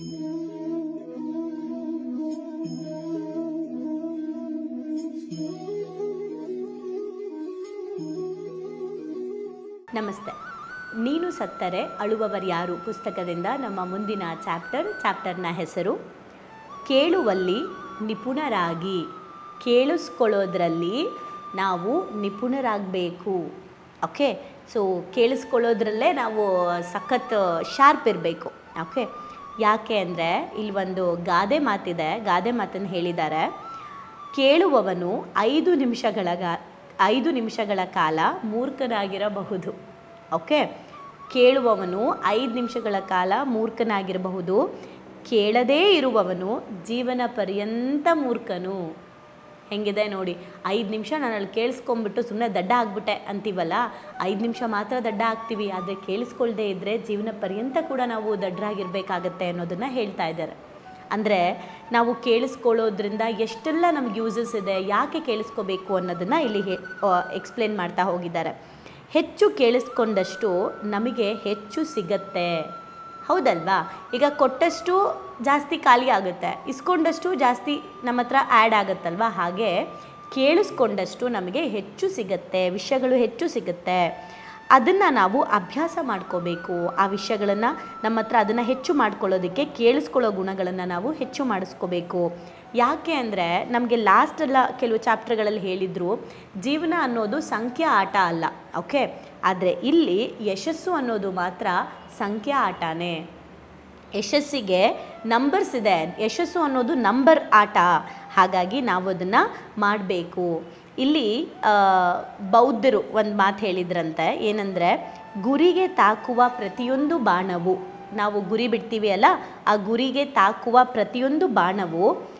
ನಮಸ್ತೆ. ನೀನು ಸತ್ತರೆ ಅಳುವವರ್ಯಾರು ಪುಸ್ತಕದಿಂದ ನಮ್ಮ ಮುಂದಿನ ಚಾಪ್ಟರ್, ಚಾಪ್ಟರ್ನ ಹೆಸರು, ಕೇಳುವಲ್ಲಿ ನಿಪುಣರಾಗಿ, ಕೇಳಿಸ್ಕೊಳ್ಳೋದ್ರಲ್ಲಿ ನಾವು ನಿಪುಣರಾಗಬೇಕು. ಓಕೆ ಸೊ ಕೇಳಿಸ್ಕೊಳ್ಳೋದ್ರಲ್ಲೇ ನಾವು ಸಖತ್ ಶಾರ್ಪ್ ಇರಬೇಕು. ಓಕೆ ಯಾಕೆ ಅಂದರೆ ಇಲ್ಲಿ ಒಂದು ಗಾದೆ ಮಾತಿದೆ, ಗಾದೆ ಮಾತನ್ನು ಹೇಳಿದ್ದಾರೆ. ಕೇಳುವವನು ಐದು ನಿಮಿಷಗಳ ಗಾ, ಐದು ನಿಮಿಷಗಳ ಕಾಲ ಮೂರ್ಖನಾಗಿರಬಹುದು. ಓಕೆ? ಕೇಳುವವನು ಐದು ನಿಮಿಷಗಳ ಕಾಲ ಮೂರ್ಖನಾಗಿರಬಹುದು. ಕೇಳದೇ ಇರುವವನು ಜೀವನ ಪರ್ಯಂತ ಮೂರ್ಖನು. ಹೆಂಗಿದೆ ನೋಡಿ. ಐದು ನಿಮಿಷ ನಾನು ಅಲ್ಲಿ ಕೇಳಿಸ್ಕೊಂಬಿಟ್ಟು ಸುಮ್ಮನೆ ದಡ್ಡ ಆಗ್ಬಿಟ್ಟೆ ಅಂತೀವಲ್ಲ? ಐದು ನಿಮಿಷ ಮಾತ್ರ ದಡ್ಡ ಆಗ್ತೀವಿ. ಆದರೆ ಕೇಳಿಸ್ಕೊಳ್ದೇ ಇದ್ದರೆ ಜೀವನ ಪರ್ಯಂತ ಕೂಡ ನಾವು ದಡ್ಡರಾಗಿರ್ಬೇಕಾಗತ್ತೆ ಅನ್ನೋದನ್ನು ಹೇಳ್ತಾ ಇದ್ದಾರೆ. ಅಂದರೆ ನಾವು ಕೇಳಿಸ್ಕೊಳ್ಳೋದ್ರಿಂದ ಎಷ್ಟೆಲ್ಲ ನಮ್ಗೆ ಯೂಸಸ್ ಇದೆ, ಯಾಕೆ ಕೇಳಿಸ್ಕೋಬೇಕು ಅನ್ನೋದನ್ನು ಇಲ್ಲಿ ಹೇ ಎಕ್ಸ್ಪ್ಲೇನ್ ಮಾಡ್ತಾ ಹೋಗಿದ್ದಾರೆ. ಹೆಚ್ಚು ಕೇಳಿಸ್ಕೊಂಡಷ್ಟು ನಮಗೆ ಹೆಚ್ಚು ಸಿಗತ್ತೆ. ಹೌದಲ್ವಾ? ಈಗ ಕೊಟ್ಟಷ್ಟು ಜಾಸ್ತಿ ಖಾಲಿ ಆಗುತ್ತೆ. ಇಸ್ಕೊಂಡಷ್ಟು ಜಾಸ್ತಿ ನಮ್ಮ ಹತ್ರ ಆ್ಯಡ್ ಆಗುತ್ತಲ್ವ? ಹಾಗೆ ಕೇಳಿಸ್ಕೊಂಡಷ್ಟು ನಮಗೆ ಹೆಚ್ಚು ಸಿಗುತ್ತೆ, ವಿಷಯಗಳು ಹೆಚ್ಚು ಸಿಗುತ್ತೆ. ಅದನ್ನು ನಾವು ಅಭ್ಯಾಸ ಮಾಡ್ಕೋಬೇಕು. ಆ ವಿಷಯಗಳನ್ನು ನಮ್ಮ ಹತ್ರ ಅದನ್ನು ಹೆಚ್ಚು ಮಾಡ್ಕೊಳ್ಳೋದಕ್ಕೆ ಕೇಳಿಸ್ಕೊಳ್ಳೋ ಗುಣಗಳನ್ನು ನಾವು ಹೆಚ್ಚು ಮಾಡಿಸ್ಕೋಬೇಕು. ಯಾಕೆ ಅಂದರೆ ನಮಗೆ ಲಾಸ್ಟ್ ಎಲ್ಲ ಕೆಲವು ಚಾಪ್ಟರ್ಗಳಲ್ಲಿ ಹೇಳಿದರು, ಜೀವನ ಅನ್ನೋದು ಸಂಖ್ಯಾ ಆಟ ಅಲ್ಲ ಓಕೆ ಆದರೆ ಇಲ್ಲಿ ಯಶಸ್ಸು ಅನ್ನೋದು ಮಾತ್ರ ಸಂಖ್ಯಾ ಆಟನೇ. ಯಶಸ್ಸಿಗೆ ನಂಬರ್ಸ್ ಇದೆ. ಯಶಸ್ಸು ಅನ್ನೋದು ನಂಬರ್ ಆಟ. ಹಾಗಾಗಿ ನಾವು ಅದನ್ನು ಮಾಡಬೇಕು. ಇಲ್ಲಿ ಬೌದ್ಧರು ಒಂದು ಮಾತು ಹೇಳಿದ್ರಂತೆ. ಏನಂದರೆ, ಗುರಿಗೆ ತಾಕುವ ಪ್ರತಿಯೊಂದು ಬಾಣವು, ನಾವು ಗುರಿ ಬಿಡ್ತೀವಿ ಅಲ್ಲ, ಆ ಗುರಿಗೆ ತಾಕುವ ಪ್ರತಿಯೊಂದು ಬಾಣವು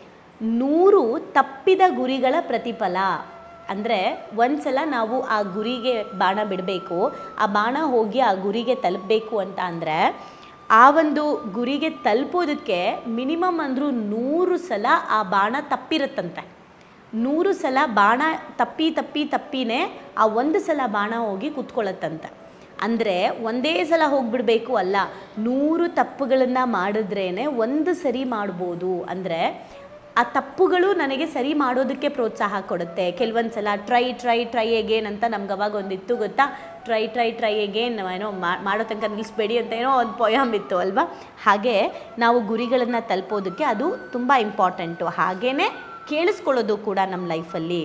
ನೂರು ತಪ್ಪಿದ ಗುರಿಗಳ ಪ್ರತಿಫಲ. ಅಂದರೆ ಒಂದ್ಸಲ ನಾವು ಆ ಗುರಿಗೆ ಬಾಣ ಬಿಡಬೇಕು, ಆ ಬಾಣ ಹೋಗಿ ಆ ಗುರಿಗೆ ತಲುಪಬೇಕು ಅಂತ ಅಂದರೆ ಆ ಒಂದು ಗುರಿಗೆ ತಲುಪೋದಕ್ಕೆ ಮಿನಿಮಮ್ ಅಂದರೂ ನೂರು ಸಲ ಆ ಬಾಣ ತಪ್ಪಿರುತ್ತಂತೆ. ನೂರು ಸಲ ಬಾಣ ತಪ್ಪಿ ತಪ್ಪಿ ತಪ್ಪಿನೇ ಆ ಒಂದು ಸಲ ಬಾಣ ಹೋಗಿ ಕುತ್ಕೊಳ್ಳುತ್ತಂತೆ. ಅಂದರೆ ಒಂದೇ ಸಲ ಹೋಗಿಬಿಡಬೇಕು ಅಲ್ಲ, ನೂರು ತಪ್ಪುಗಳನ್ನು ಮಾಡಿದ್ರೇ ಒಂದು ಸರಿ ಮಾಡ್ಬೋದು. ಅಂದರೆ ಆ ತಪ್ಪುಗಳು ನನಗೆ ಸರಿ ಮಾಡೋದಕ್ಕೆ ಪ್ರೋತ್ಸಾಹ ಕೊಡುತ್ತೆ. ಕೆಲವೊಂದು ಸಲ ಟ್ರೈ ಟ್ರೈ ಟ್ರೈ ಎಗೇನ್ ಅಂತ ನಮ್ಗೆ ಅವಾಗ ಒಂದಿತ್ತು ಗೊತ್ತಾ? ಟ್ರೈ ಟ್ರೈ ಟ್ರೈ ಎಗೇನ್ ಏನೋ ಮಾಡೋ ತನಕ ನಿಲ್ಲಿಸ್ಬೇಡಿ ಅಂತ ಏನೋ ಒಂದು ಪೊಯಮ್ ಇತ್ತು ಅಲ್ವಾ? ಹಾಗೆ ನಾವು ಗುರಿಗಳನ್ನು ತಲುಪೋದಕ್ಕೆ ಅದು ತುಂಬ ಇಂಪಾರ್ಟೆಂಟು ಹಾಗೇ ಕೇಳಿಸ್ಕೊಳ್ಳೋದು ಕೂಡ ನಮ್ಮ ಲೈಫಲ್ಲಿ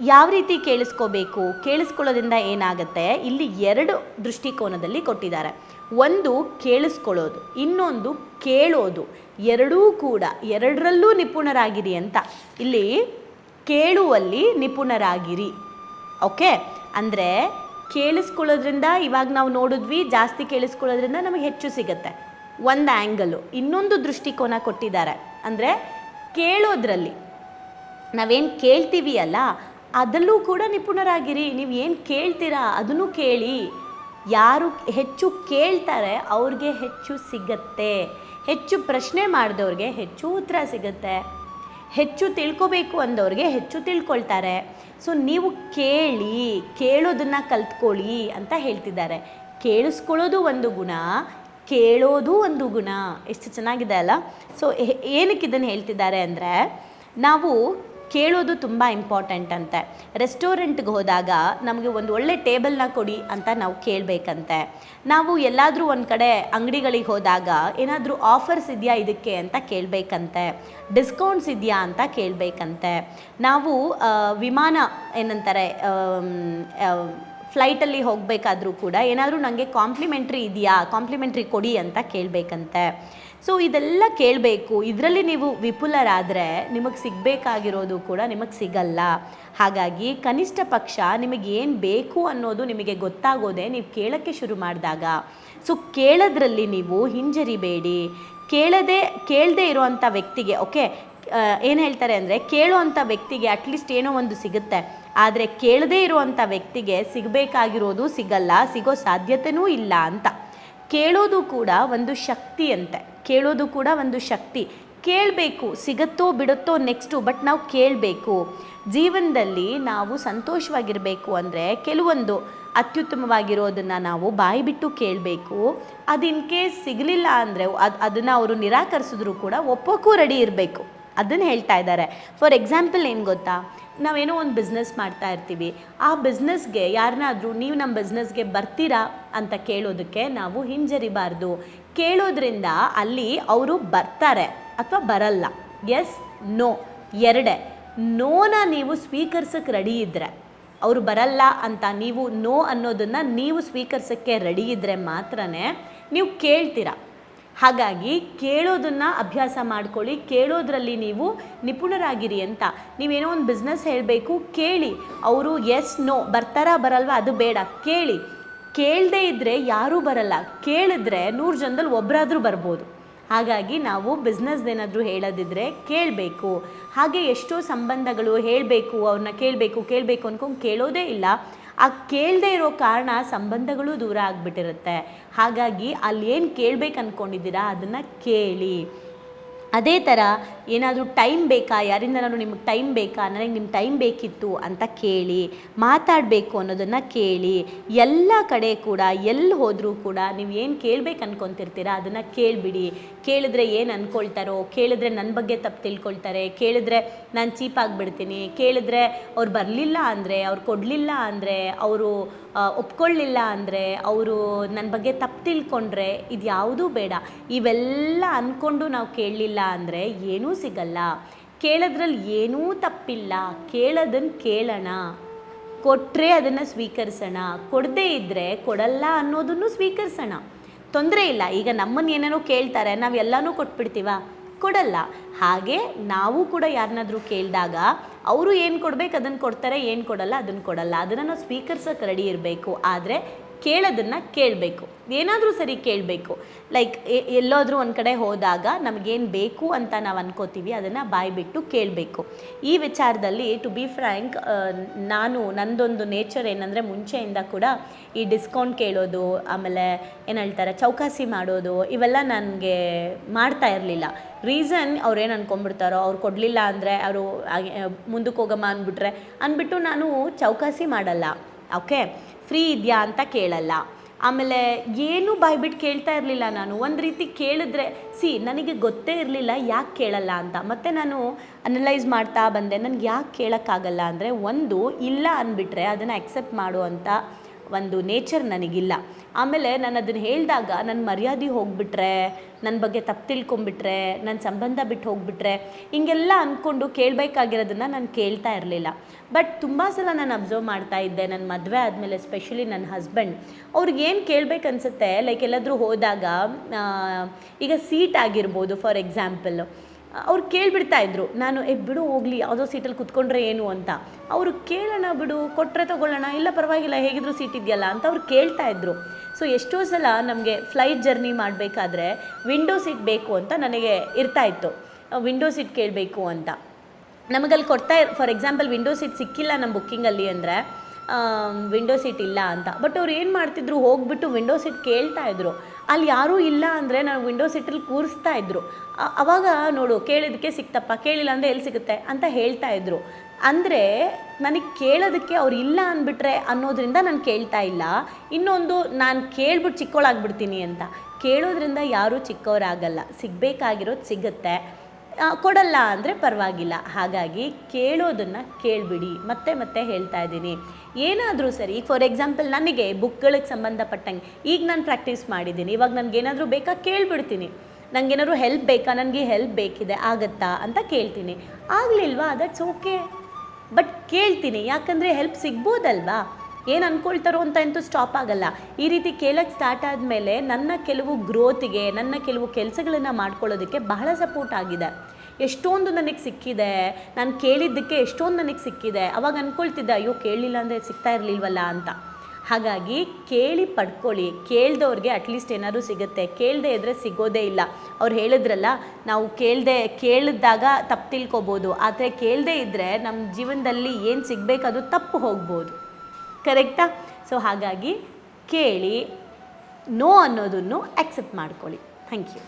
ಯಾವ ರೀತಿ ಕೇಳಿಸ್ಕೋಬೇಕು? ಕೇಳಿಸ್ಕೊಳ್ಳೋದ್ರಿಂದ ಏನಾಗುತ್ತೆ? ಇಲ್ಲಿ ಎರಡು ದೃಷ್ಟಿಕೋನದಲ್ಲಿ ಕೊಟ್ಟಿದ್ದಾರೆ. ಒಂದು ಕೇಳಿಸ್ಕೊಳ್ಳೋದು, ಇನ್ನೊಂದು ಕೇಳೋದು, ಎರಡೂ ಕೂಡ ಎರಡರಲ್ಲೂ ನಿಪುಣರಾಗಿರಿ ಅಂತ. ಇಲ್ಲಿ ಕೇಳುವಲ್ಲಿ ನಿಪುಣರಾಗಿರಿ. ಓಕೆ? ಅಂದರೆ ಕೇಳಿಸ್ಕೊಳ್ಳೋದ್ರಿಂದ ಇವಾಗ ನಾವು ನೋಡಿದ್ವಿ, ಜಾಸ್ತಿ ಕೇಳಿಸ್ಕೊಳ್ಳೋದ್ರಿಂದ ನಮಗೆ ಹೆಚ್ಚು ಸಿಗುತ್ತೆ. ಒಂದು ಆ್ಯಂಗಲು ಇನ್ನೊಂದು ದೃಷ್ಟಿಕೋನ ಕೊಟ್ಟಿದ್ದಾರೆ. ಅಂದರೆ ಕೇಳೋದ್ರಲ್ಲಿ, ನಾವೇನು ಕೇಳ್ತೀವಿ ಅಲ್ಲ, ಅದರಲ್ಲೂ ಕೂಡ ನಿಪುಣರಾಗಿರಿ. ನೀವು ಏನು ಕೇಳ್ತೀರಾ, ಅದನ್ನು ಕೇಳಿ. ಯಾರು ಹೆಚ್ಚು ಕೇಳ್ತಾರೆ ಅವ್ರಿಗೆ ಹೆಚ್ಚು ಸಿಗತ್ತೆ. ಹೆಚ್ಚು ಪ್ರಶ್ನೆ ಮಾಡಿದವ್ರಿಗೆ ಹೆಚ್ಚು ಉತ್ತರ ಸಿಗುತ್ತೆ. ಹೆಚ್ಚು ತಿಳ್ಕೊಬೇಕು ಅಂದವ್ರಿಗೆ ಹೆಚ್ಚು ತಿಳ್ಕೊಳ್ತಾರೆ. ಸೊ ನೀವು ಕೇಳಿ, ಕೇಳೋದನ್ನು ಕಲ್ತ್ಕೊಳ್ಳಿ ಅಂತ ಹೇಳ್ತಿದ್ದಾರೆ. ಕೇಳಿಸ್ಕೊಳ್ಳೋದು ಒಂದು ಗುಣ, ಕೇಳೋದು ಒಂದು ಗುಣ. ಎಷ್ಟು ಚೆನ್ನಾಗಿದೆ ಅಲ್ಲ? ಸೊ ಏನಕ್ಕೆ ಇದನ್ನು ಹೇಳ್ತಿದ್ದಾರೆ ಅಂದರೆ, ನಾವು ಕೇಳೋದು ತುಂಬ ಇಂಪಾರ್ಟೆಂಟ್ ಅಂತೆ. ರೆಸ್ಟೋರೆಂಟ್ಗೆ ಹೋದಾಗ ನಮಗೆ ಒಂದು ಒಳ್ಳೆ ಟೇಬಲ್ನ ಕೊಡಿ ಅಂತ ನಾವು ಕೇಳಬೇಕಂತೆ. ನಾವು ಎಲ್ಲಾದರೂ ಒಂದು ಕಡೆ ಅಂಗಡಿಗಳಿಗೆ ಹೋದಾಗ ಏನಾದರೂ ಆಫರ್ಸ್ ಇದೆಯಾ ಇದಕ್ಕೆ ಅಂತ ಕೇಳಬೇಕಂತೆ. ಡಿಸ್ಕೌಂಟ್ಸ್ ಇದೆಯಾ ಅಂತ ಕೇಳಬೇಕಂತೆ. ನಾವು ವಿಮಾನ ಏನಂತಾರೆ ಫ್ಲೈಟಲ್ಲಿ ಹೋಗಬೇಕಾದ್ರೂ ಕೂಡ ಏನಾದರೂ ನನಗೆ ಕಾಂಪ್ಲಿಮೆಂಟ್ರಿ ಇದೆಯಾ ಕಾಂಪ್ಲಿಮೆಂಟ್ರಿ ಕೊಡಿ ಅಂತ ಕೇಳಬೇಕಂತೆ. ಸೊ ಇದೆಲ್ಲ ಕೇಳಬೇಕು. ಇದರಲ್ಲಿ ನೀವು ವಿಪುಲರಾದರೆ ನಿಮಗೆ ಸಿಗಬೇಕಾಗಿರೋದು ಕೂಡ ನಿಮಗೆ ಸಿಗಲ್ಲ. ಹಾಗಾಗಿ ಕನಿಷ್ಠ ಪಕ್ಷ ನಿಮಗೆ ಏನು ಬೇಕು ಅನ್ನೋದು ನಿಮಗೆ ಗೊತ್ತಾಗೋದೇ ನೀವು ಕೇಳೋಕ್ಕೆ ಶುರು ಮಾಡಿದಾಗ. ಸೊ ಕೇಳೋದ್ರಲ್ಲಿ ನೀವು ಹಿಂಜರಿಬೇಡಿ. ಕೇಳದೆ ಕೇಳದೆ ಇರೋವಂಥ ವ್ಯಕ್ತಿಗೆ ಓಕೆ ಏನು ಹೇಳ್ತಾರೆ ಅಂದರೆ ಕೇಳುವಂಥ ವ್ಯಕ್ತಿಗೆ ಅಟ್ಲೀಸ್ಟ್ ಏನೋ ಒಂದು ಸಿಗುತ್ತೆ. ಆದರೆ ಕೇಳದೇ ಇರುವಂಥ ವ್ಯಕ್ತಿಗೆ ಸಿಗಬೇಕಾಗಿರೋದು ಸಿಗಲ್ಲ, ಸಿಗೋ ಸಾಧ್ಯತೆಯೂ ಇಲ್ಲ ಅಂತ. ಕೇಳೋದು ಕೂಡ ಒಂದು ಶಕ್ತಿ ಅಂತೆ ಕೇಳೋದು ಕೂಡ ಒಂದು ಶಕ್ತಿ. ಕೇಳಬೇಕು, ಸಿಗತ್ತೋ ಬಿಡುತ್ತೋ ನೆಕ್ಸ್ಟು ಬಟ್ ನಾವು ಕೇಳಬೇಕು. ಜೀವನದಲ್ಲಿ ನಾವು ಸಂತೋಷವಾಗಿರಬೇಕು ಅಂದರೆ ಕೆಲವೊಂದು ಅತ್ಯುತ್ತಮವಾಗಿರೋದನ್ನು ನಾವು ಬಾಯಿ ಬಿಟ್ಟು ಕೇಳಬೇಕು. ಅದು ಇನ್ ಕೇಸ್ ಸಿಗಲಿಲ್ಲ ಅಂದರೆ ಅದು, ಅದನ್ನು ಅವರು ನಿರಾಕರಿಸಿದ್ರು ಕೂಡ ಒಪ್ಪೋಕ್ಕೂ ರೆಡಿ ಇರಬೇಕು. ಅದನ್ನು ಹೇಳ್ತಾ ಇದ್ದಾರೆ. ಫಾರ್ ಎಕ್ಸಾಂಪಲ್ ಏನು ಗೊತ್ತಾ? ನಾವೇನೋ ಒಂದು ಬಿಸ್ನೆಸ್ ಮಾಡ್ತಾ ಇರ್ತೀವಿ. ಆ ಬಿಸ್ನೆಸ್ಗೆ ಯಾರನ್ನಾದರೂ ನೀವು ನಮ್ಮ ಬಿಸ್ನೆಸ್ಗೆ ಬರ್ತೀರಾ ಅಂತ ಕೇಳೋದಕ್ಕೆ ನಾವು ಹಿಂಜರಿಬಾರ್ದು. ಕೇಳೋದ್ರಿಂದ ಅಲ್ಲಿ ಅವರು ಬರ್ತಾರೆ ಅಥವಾ ಬರಲ್ಲ. ಎಸ್ ನೋ ಎರಡೇ ನೋನ ನೀವು ಸ್ವೀಕರಿಸಕ್ಕೆ ರೆಡಿ ಇದ್ದರೆ ಅವರು ಬರಲ್ಲ ಅಂತ ನೀವು ನೋ ಅನ್ನೋದನ್ನು ನೀವು ಸ್ವೀಕರಿಸೋಕ್ಕೆ ರೆಡಿ ಇದ್ದರೆ ಮಾತ್ರನೇ ನೀವು ಕೇಳ್ತೀರಾ. ಹಾಗಾಗಿ ಕೇಳೋದನ್ನು ಅಭ್ಯಾಸ ಮಾಡ್ಕೊಳ್ಳಿ, ಕೇಳೋದ್ರಲ್ಲಿ ನೀವು ನಿಪುಣರಾಗಿರಿ ಅಂತ. ನೀವೇನೋ ಒಂದು ಬಿಸ್ನೆಸ್ ಹೇಳಬೇಕು, ಕೇಳಿ. ಅವರು ಎಸ್ ನೋ ಬರ್ತಾರಾ, ಬರಲ್ವಾ, ಅದು ಬೇಡ. ಕೇಳಿ. ಕೇಳದೇ ಇದ್ದರೆ ಯಾರೂ ಬರಲ್ಲ. ಕೇಳಿದ್ರೆ ನೂರು ಜನದಲ್ಲಿ ಒಬ್ಬರಾದರೂ ಬರ್ಬೋದು. ಹಾಗಾಗಿ ನಾವು ಬಿಸ್ನೆಸ್ದೇನಾದರೂ ಹೇಳೋದಿದ್ರೆ ಕೇಳಬೇಕು. ಹಾಗೆ ಎಷ್ಟೋ ಸಂಬಂಧಗಳು ಹೇಳಬೇಕು ಅವ್ರನ್ನ ಕೇಳಬೇಕು ಕೇಳಬೇಕು ಅಂದ್ಕೊಂಡು ಕೇಳೋದೇ ಇಲ್ಲ. ಆ ಕೇಳದೇ ಇರೋ ಕಾರಣ ಸಂಬಂಧಗಳು ದೂರ ಆಗಿಬಿಟ್ಟಿರುತ್ತೆ. ಹಾಗಾಗಿ ಅಲ್ಲಿ ಏನು ಕೇಳಬೇಕು ಅಂದ್ಕೊಂಡಿದ್ದೀರಾ ಅದನ್ನು ಕೇಳಿ. ಅದೇ ಥರ ಏನಾದರೂ ಟೈಮ್ ಬೇಕಾ? ಯಾರಿಂದನಾದ್ರು ನಿಮಗೆ ಟೈಮ್ ಬೇಕಾ? ನನಗೆ ನಿಮ್ಮ ಟೈಮ್ ಬೇಕಿತ್ತು ಅಂತ ಕೇಳಿ, ಮಾತಾಡಬೇಕು ಅನ್ನೋದನ್ನು ಕೇಳಿ, ಎಲ್ಲ ಕಡೆ ಕೂಡ ಎಲ್ಲಿ ಹೋದರೂ ಕೂಡ ನೀವು ಏನು ಕೇಳ್ಬೇಕು ಅನ್ಕೊತಿರ್ತೀರಾ ಅದನ್ನು ಕೇಳಿಬಿಡಿ. ಕೇಳಿದ್ರೆ ಏನು ಅಂದ್ಕೊಳ್ತಾರೋ ಕೇಳಿದ್ರೆ ನನ್ನ ಬಗ್ಗೆ ತಪ್ಪು ತಿಳ್ಕೊಳ್ತಾರೆ, ಕೇಳಿದ್ರೆ ನಾನು ಚೀಪ್ ಆಗಿಬಿಡ್ತೀನಿ, ಕೇಳಿದ್ರೆ ಅವ್ರು ಬರಲಿಲ್ಲ ಅಂದರೆ, ಅವ್ರು ಕೊಡಲಿಲ್ಲ ಅಂದರೆ, ಅವರು ಒಪ್ಕೊಳ್ಳಿಲ್ಲ ಅಂದರೆ, ಅವರು ನನ್ನ ಬಗ್ಗೆ ತಪ್ಪು ತಿಳ್ಕೊಂಡ್ರೆ ಇದು ಯಾವುದೂ ಬೇಡ. ಇವೆಲ್ಲ ಅಂದ್ಕೊಂಡು ನಾವು ಕೇಳಲಿಲ್ಲ ಅಂದರೆ ಏನೂ ಸಿಗಲ್ಲ. ಕೇಳೋದ್ರಲ್ಲಿ ಏನೂ ತಪ್ಪಿಲ್ಲ. ಕೇಳೋದನ್ನು ಕೇಳೋಣ. ಕೊಟ್ಟರೆ ಅದನ್ನು ಸ್ವೀಕರಿಸೋಣ. ಕೊಡದೇ ಇದ್ದರೆ ಕೊಡಲ್ಲ ಅನ್ನೋದನ್ನು ಸ್ವೀಕರಿಸೋಣ. ತೊಂದರೆ ಇಲ್ಲ. ಈಗ ನಮ್ಮನ್ನು ಏನೇನೋ ಕೇಳ್ತಾರೆ, ನಾವು ಎಲ್ಲನೂ ಕೊಟ್ಬಿಡ್ತೀವ? ಕೊಡಲ್ಲ. ಹಾಗೆ ನಾವು ಕೂಡ ಯಾರನ್ನಾದರೂ ಕೇಳಿದಾಗ ಅವರು ಏನು ಕೊಡಬೇಕು ಅದನ್ನು ಕೊಡ್ತಾರೆ, ಏನು ಕೊಡಲ್ಲ ಅದನ್ನು ಕೊಡಲ್ಲ. ಅದನ್ನು ನಾವು ಸ್ವೀಕರಿಸೋಕೆ ರೆಡಿ ಇರಬೇಕು. ಆದರೆ ಕೇಳೋದನ್ನು ಕೇಳಬೇಕು. ಏನಾದರೂ ಸರಿ ಕೇಳಬೇಕು. ಲೈಕ್ ಎಲ್ಲೋದ್ರೂ ಒಂದು ಕಡೆ ಹೋದಾಗ ನಮಗೇನು ಬೇಕು ಅಂತ ನಾವು ಅನ್ಕೋತೀವಿ, ಅದನ್ನು ಬಾಯಿ ಬಿಟ್ಟು ಕೇಳಬೇಕು. ಈ ವಿಚಾರದಲ್ಲಿ ಟು ಬಿ ಫ್ರ್ಯಾಂಕ್ ನಾನು, ನಂದೊಂದು ನೇಚರ್ ಏನಂದರೆ ಮುಂಚೆಯಿಂದ ಕೂಡ ಈ ಡಿಸ್ಕೌಂಟ್ ಕೇಳೋದು, ಆಮೇಲೆ ಏನು ಹೇಳ್ತಾರೆ, ಚೌಕಾಸಿ ಮಾಡೋದು, ಇವೆಲ್ಲ ನನಗೆ ಮಾಡ್ತಾ ಇರಲಿಲ್ಲ. ರೀಸನ್ ಅವ್ರೇನು ಏನು ಅನ್ಕೊಂಡ್ಬಿಡ್ತಾರೋ, ಅವ್ರು ಕೊಡಲಿಲ್ಲ ಅಂದರೆ ಅವರು ಮುಂದಕ್ಕೆ ಹೋಗಮ್ಮ ಅಂದ್ಬಿಟ್ರೆ ಅಂದ್ಬಿಟ್ಟು ನಾನು ಚೌಕಾಸಿ ಮಾಡಲ್ಲ. ಓಕೆ ಫ್ರೀ ಇದೆಯಾ ಅಂತ ಕೇಳಲ್ಲ. ಆಮೇಲೆ ಏನೂ ಬಾಯ್ಬಿಟ್ಟು ಕೇಳ್ತಾ ಇರಲಿಲ್ಲ ನಾನು. ಒಂದು ರೀತಿ ಕೇಳಿದ್ರೆ, ಸಿ, ನನಗೆ ಗೊತ್ತೇ ಇರಲಿಲ್ಲ, ಯಾಕೆ ಕೇಳಲ್ಲ ಅಂತ. ಮತ್ತು ನಾನು ಅನಲೈಸ್ ಮಾಡ್ತಾ ಬಂದೆ, ನನಗೆ ಯಾಕೆ ಕೇಳೋಕ್ಕಾಗಲ್ಲ? ಅಂದರೆ, ಒಂದು, ಇಲ್ಲ ಅಂದ್ಬಿಟ್ರೆ ಅದನ್ನು ಅಕ್ಸೆಪ್ಟ್ ಮಾಡುವಂಥ ಒಂದು ನೇಚರ್ ನನಗಿಲ್ಲ. ಆಮೇಲೆ ನಾನು ಅದನ್ನು ಹೇಳಿದಾಗ ನನ್ನ ಮರ್ಯಾದೆ ಹೋಗಿಬಿಟ್ರೆ ನನ್ನ ಬಗ್ಗೆ ತಪ್ಪು ತಿಳ್ಕೊಂಬಿಟ್ರೆ ನನ್ನ ಸಂಬಂಧ ಬಿಟ್ಟು ಹೋಗಿಬಿಟ್ರೆ, ಹಿಂಗೆಲ್ಲ ಅಂದ್ಕೊಂಡು ಕೇಳಬೇಕಾಗಿರೋದನ್ನು ನಾನು ಕೇಳ್ತಾ ಇರಲಿಲ್ಲ. ಬಟ್ ತುಂಬ ಸಲ ನಾನು ಅಬ್ಸರ್ವ್ ಮಾಡ್ತಾ ಇದ್ದೆ ನನ್ನ ಮದುವೆ ಆದಮೇಲೆ ಸ್ಪೆಷಲಿ ನನ್ನ ಹಸ್ಬೆಂಡ್ ಅವ್ರಿಗೆ ಏನು ಕೇಳಬೇಕು ಅನ್ಸುತ್ತೆ? ಲೈಕ್ ಎಲ್ಲಾದರೂ ಹೋದಾಗ ಈಗ ಸೀಟ್ ಆಗಿರ್ಬೋದು ಫಾರ್ ಎಕ್ಸಾಂಪಲ್ ಅವ್ರು ಕೇಳಿಬಿಡ್ತಾ ಇದ್ರು, ನಾನು, ಏ, ಬಿಡು, ಹೋಗ್ಲಿ, ಯಾವುದೋ ಸೀಟಲ್ಲಿ ಕುತ್ಕೊಂಡ್ರೆ ಏನು ಅಂತ. ಅವರು, ಕೇಳೋಣ, ಬಿಡು ಕೊಟ್ಟರೆ ತಗೊಳ್ಳೋಣ, ಇಲ್ಲ ಪರವಾಗಿಲ್ಲ, ಹೇಗಿದ್ರು ಸೀಟ್ ಇದೆಯಲ್ಲ ಅಂತ ಅವ್ರು ಕೇಳ್ತಾ ಇದ್ರು. ಸೊ ಎಷ್ಟೋ ಸಲ ನಮಗೆ ಫ್ಲೈಟ್ ಜರ್ನಿ ಮಾಡಬೇಕಾದ್ರೆ ವಿಂಡೋ ಸೀಟ್ ಬೇಕು ಅಂತ ನನಗೆ ಇರ್ತಾ ಇತ್ತು. ವಿಂಡೋ ಸೀಟ್ ಕೇಳಬೇಕು ಅಂತ. ನಮಗಲ್ಲಿ ಕೊಡ್ತಾ ಫಾರ್ ಎಕ್ಸಾಂಪಲ್ ವಿಂಡೋ ಸೀಟ್ ಸಿಕ್ಕಿಲ್ಲ ನಮ್ಮ ಬುಕ್ಕಿಂಗಲ್ಲಿ ಅಂದರೆ ವಿಂಡೋ ಸೀಟ್ ಇಲ್ಲ ಅಂತ. ಬಟ್ ಅವ್ರು ಏನು ಮಾಡ್ತಿದ್ರು, ಹೋಗ್ಬಿಟ್ಟು ವಿಂಡೋ ಸೀಟ್ ಕೇಳ್ತಾ ಇದ್ರು. ಅಲ್ಲಿ ಯಾರೂ ಇಲ್ಲ ಅಂದರೆ ನಾನು ವಿಂಡೋ ಸೀಟಲ್ಲಿ ಕೂರಿಸ್ತಾ ಇದ್ದರು ಅವಾಗ ನೋಡು ಕೇಳಿದಕ್ಕೆ ಸಿಕ್ತಪ್ಪ, ಕೇಳಿಲ್ಲ ಅಂದರೆ ಎಲ್ಲಿ ಸಿಗುತ್ತೆ ಅಂತ ಹೇಳ್ತಾ ಇದ್ರು. ಅಂದರೆ ನನಗೆ ಕೇಳೋದಕ್ಕೆ ಅವ್ರು ಇಲ್ಲ ಅಂದ್ಬಿಟ್ರೆ ಅನ್ನೋದ್ರಿಂದ ನಾನು ಕೇಳ್ತಾ ಇಲ್ಲ. ಇನ್ನೊಂದು, ನಾನು ಕೇಳ್ಬಿಟ್ಟು ಚಿಕ್ಕವಳಾಗ್ಬಿಡ್ತೀನಿ ಅಂತ. ಕೇಳೋದ್ರಿಂದ ಯಾರೂ ಚಿಕ್ಕವರಾಗಲ್ಲ ಸಿಗಬೇಕಾಗಿರೋದು ಸಿಗುತ್ತೆ. ಕೊಡಲ್ಲ ಅಂದರೆ ಪರವಾಗಿಲ್ಲ. ಹಾಗಾಗಿ ಕೇಳೋದನ್ನು ಕೇಳಿಬಿಡಿ. ಮತ್ತೆ ಮತ್ತೆ ಹೇಳ್ತಾ ಇದ್ದೀನಿ. ಏನಾದರೂ ಸರಿ ಫಾರ್ ಎಕ್ಸಾಂಪಲ್ ನನಗೆ ಬುಕ್ಗಳಿಗೆ ಸಂಬಂಧಪಟ್ಟಂಗೆ, ಈಗ ನಾನು ಪ್ರಾಕ್ಟೀಸ್ ಮಾಡಿದ್ದೀನಿ, ಇವಾಗ ನನಗೇನಾದರೂ ಬೇಕಾ ಕೇಳಿಬಿಡ್ತೀನಿ. ನನಗೇನಾದ್ರು ಹೆಲ್ಪ್ ಬೇಕಾ, ನನಗೆ ಹೆಲ್ಪ್ ಬೇಕಿದೆ, ಆಗತ್ತಾ ಅಂತ ಕೇಳ್ತೀನಿ. ಆಗಲಿಲ್ವಾ ದಟ್ಸ್ ಓಕೆ ಬಟ್ ಕೇಳ್ತೀನಿ, ಯಾಕಂದರೆ ಹೆಲ್ಪ್ ಸಿಗ್ಬೋದಲ್ವಾ? ಏನು ಅಂದ್ಕೊಳ್ತಾರೋ ಅಂತ ಅಂತೂ ಸ್ಟಾಪ್ ಆಗಲ್ಲ. ಈ ರೀತಿ ಕೇಳೋಕ್ಕೆ ಸ್ಟಾರ್ಟ್ ಆದಮೇಲೆ ನನ್ನ ಕೆಲವು ಗ್ರೋತಿಗೆ ನನ್ನ ಕೆಲವು ಕೆಲಸಗಳನ್ನು ಮಾಡ್ಕೊಳ್ಳೋದಕ್ಕೆ ಬಹಳ ಸಪೋರ್ಟ್ ಆಗಿದೆ. ಎಷ್ಟೊಂದು ನನಗೆ ಸಿಕ್ಕಿದೆ. ನಾನು ಕೇಳಿದ್ದಕ್ಕೆ ಎಷ್ಟೊಂದು ನನಗೆ ಸಿಕ್ಕಿದೆ. ಅವಾಗ ಅಂದ್ಕೊಳ್ತಿದ್ದೆ ಅಯ್ಯೋ ಕೇಳಲಿಲ್ಲ ಅಂದರೆ ಸಿಗ್ತಾ ಇರಲಿಲ್ವಲ್ಲ ಅಂತ. ಹಾಗಾಗಿ ಕೇಳಿ ಪಡ್ಕೊಳ್ಳಿ. ಕೇಳ್ದವ್ರಿಗೆ ಅಟ್ಲೀಸ್ಟ್ ಏನಾದರೂ ಸಿಗುತ್ತೆ. ಕೇಳದೆ ಇದ್ದರೆ ಸಿಗೋದೇ ಇಲ್ಲ. ಅವ್ರು ಹೇಳಿದ್ರಲ್ಲ, ನಾವು ಕೇಳದೆ, ಕೇಳಿದಾಗ ತಪ್ಪು ತಿಳ್ಕೊಬೋದು. ಆದರೆ ಕೇಳದೇ ಇದ್ದರೆ ನಮ್ಮ ಜೀವನದಲ್ಲಿ ಏನು ಸಿಗಬೇಕು ಅದು ತಪ್ಪು ಹೋಗ್ಬೋದು. ಕರೆಕ್ಟಾ? ಸೊ ಹಾಗಾಗಿ ಕೇಳಿ ನೋ ಅನ್ನೋದನ್ನು ಆಕ್ಸೆಪ್ಟ್ ಮಾಡ್ಕೊಳ್ಳಿ. Thank you